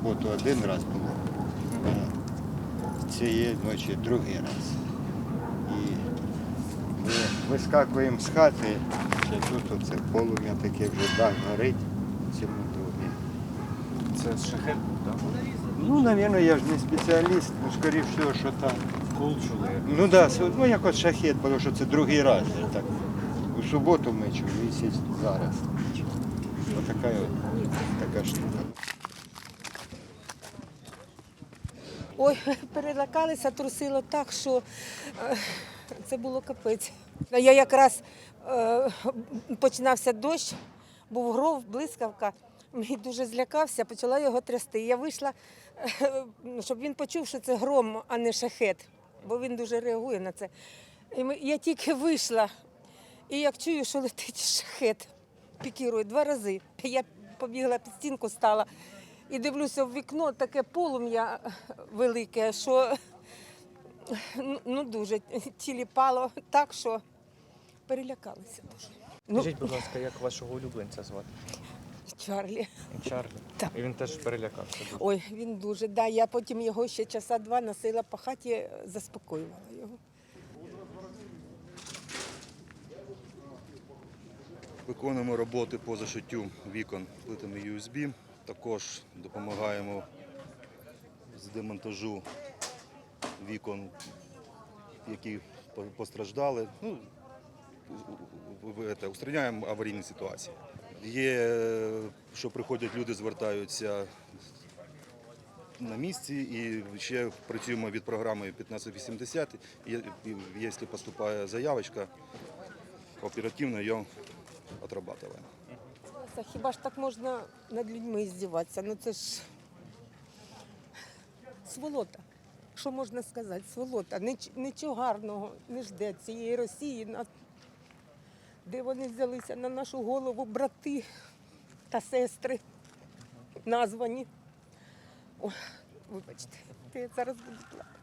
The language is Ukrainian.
суботу один раз було, а цієї ночі другий раз. І ми вискакуємо з хати, ще тут оце полум'я таке вже дах горить в цьому домі. Це шахет, так? Ну, мабуть, я ж не спеціаліст, ну, скоріше всього, що так. Кул чули. Ну так, да, ну як шахет, тому що це другий раз. Я так. У суботу ми чули, і зараз. Ось от, така штука. Ой, перелякалися, трусило так, що е, це було капець. Я якраз е, починався дощ, був гров, блискавка. Мій дуже злякався, почала його трясти. Я вийшла, е, щоб він почув, що це гром, а не шахет, бо він дуже реагує на це. І я тільки вийшла, і як чую, що летить шахет, пікірує два рази. Я побігла під стінку, стала і дивлюся в вікно, таке полум'я велике, що ну, ну дуже тіліпало так, що перелякалися дуже. Ну, Скажіть, будь ласка, як вашого улюбленця звати? Чарлі. Чарлі. Так. І він теж перелякався. дуже. Ой, він дуже. Да, я потім його ще часа два носила по хаті, заспокоювала його. Виконуємо роботи по зашиттю вікон плитами USB. Також допомагаємо з демонтажу вікон, які постраждали. Ну, устраняємо аварійні ситуації. Є, що приходять люди, звертаються на місці і ще працюємо від програми 1580. Якщо поступає заявочка, оперативно її отрабатываем. Хіба ж так можна над людьми здіватися? Ну це ж сволота. Що можна сказати? Сволота. Ніч- Нічого гарного не жде цієї Росії, де вони взялися на нашу голову брати та сестри названі. Ой, вибачте, я зараз буду плакати.